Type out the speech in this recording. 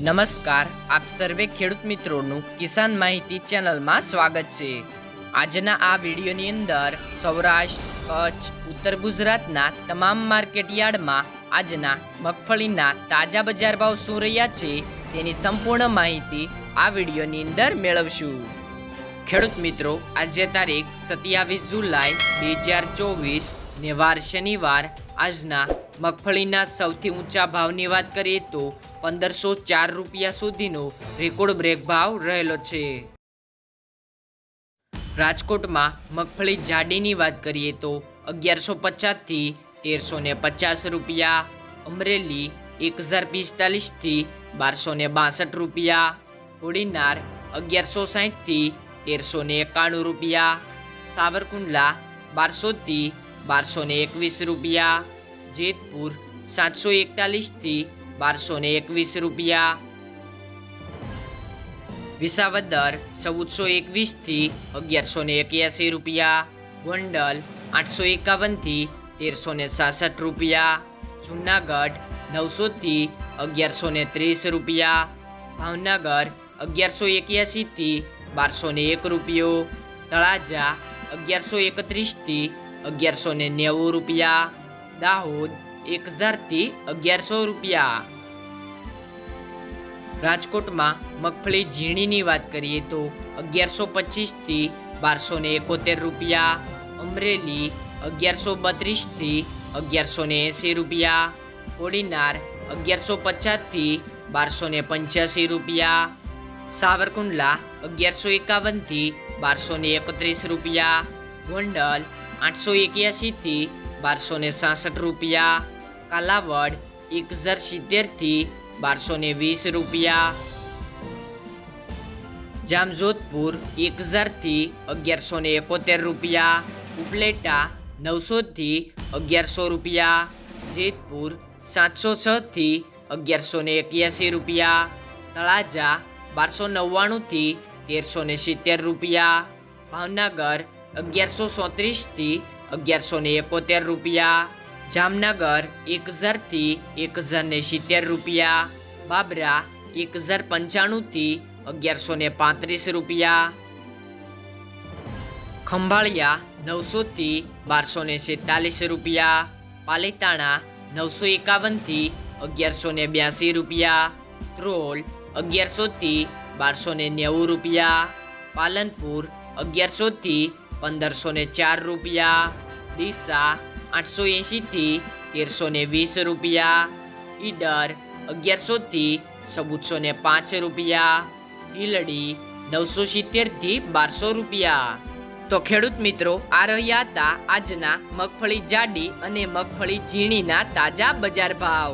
નમસ્કાર, આપ સર્વે ખેડૂત મિત્રોનું કિસાન માહિતી ચેનલમાં સ્વાગત છે. આજના આ વિડીયોની અંદર સૌરાષ્ટ્ર, કચ્છ, ઉત્તર ગુજરાતના તમામ માર્કેટ યાર્ડમાં આજના મગફળીના તાજા બજાર ભાવ શું રહ્યા છે તેની સંપૂર્ણ માહિતી આ વિડીયોની અંદર મેળવશું. ખેડૂત મિત્રો, આજે તારીખ સત્યાવીસ જુલાઈ, બે હજાર ચોવીસ, ને વાર શનિવાર, આજના મગફળીના સૌથી ઊંચા ભાવની વાત કરીએ તો પંદરસો ચાર રૂપિયા સુધીનો રેકોર્ડ બ્રેક ભાવ રહેલો છે. રાજકોટમાં મગફળી જાડીની વાત કરીએ તો અગિયારસો પચાસથી તેરસો ને પચાસ રૂપિયા, અમરેલી એક હજાર પિસ્તાલીસથી બારસો ને બાસઠ રૂપિયા હોડીનાર અગિયારસો સાહીઠથી તેરસો ને એકાણું રૂપિયા, સાવરકુંડલા બારસોથી બારસો ને એકવીસ રૂપિયા જેતપુર સાતસો એકતાલીસથી બારસો ને એકવીસ રૂપિયા. વિસાવદર ચૌદસો એકવીસથી અગિયારસો ને એક્યાસી રૂપિયા. ગોંડલ આઠસો એકાવનથી તેરસો ને સાસઠ રૂપિયા. જુનાગઢ નવસોથી અગિયારસો ને ત્રીસ રૂપિયા. ભાવનગર અગિયારસો એક્યાસીથી બારસો ને એક રૂપિયો. તળાજા અગિયારસો એકત્રીસથી અગિયારસો ને નેવું રૂપિયા. દાહોદ એક હજારથી અગિયારસો રૂપિયા. રાજકોટમાં મગફળી ઝીણીની વાત કરીએ તો અગિયારસો પચીસથી બારસો ને એકોતેર રૂપિયા. અમરેલી અગિયારસો બત્રીસથી અગિયારસો ને એંસી રૂપિયા. કોડીનાર અગિયારસો પચાસથી બારસો ને પંચ્યાસી રૂપિયા. સાવરકુંડલા અગિયારસો એકાવનથી બારસો ને એકત્રીસ રૂપિયા. ગોંડલ આઠસો એક્યાસીથી બારસો ને સાસઠ રૂપિયા. કાલાવડ એક હજાર સિત્તેરથી બારસો ને વીસ રૂપિયા. જામજોધપુર એક હજારથી અગિયારસો ને એકોતેર રૂપિયા. ઉપલેટા નવસોથી અગિયારસો રૂપિયા. જેતપુર સાતસો છથી અગિયારસો ને એક્યાસી રૂપિયા. તળાજા બારસો નવ્વાણુંથી તેરસો ને સિત્તેર રૂપિયા. ભાવનગર અગિયારસો સોત્રીસથી અગિયારસો ને એકોતેર રૂપિયા, જામનગર એક હજારથી એક હજાર ને સિત્તેર રૂપિયા, બાબરા એક હજાર પંચાણુંથી અગિયારસો ને પાંત્રીસ રૂપિયા, ખંભાળિયા નવસોથી બારસો ને સેતાલીસ રૂપિયા, પાલીતાણા નવસો એકાવનથી અગિયારસો ને બ્યાસી રૂપિયા ધ્રોલ અગિયારસોથી બારસો ને નેવું રૂપિયા, પાલનપુર અગિયારસોથી પંદરસો ને ચાર રૂપિયા, ડીસા આઠસો એંશીથી તેરસો ને વીસ રૂપિયા, ઈડર અગિયારસોથી ચૌદસો ને પાંચ રૂપિયા હિલડી નવસો સિત્તેરથી બારસો રૂપિયા. તો ખેડૂત મિત્રો, આ રહ્યા હતા આજના મગફળી જાડી અને મગફળી ઝીણીના તાજા બજાર ભાવ.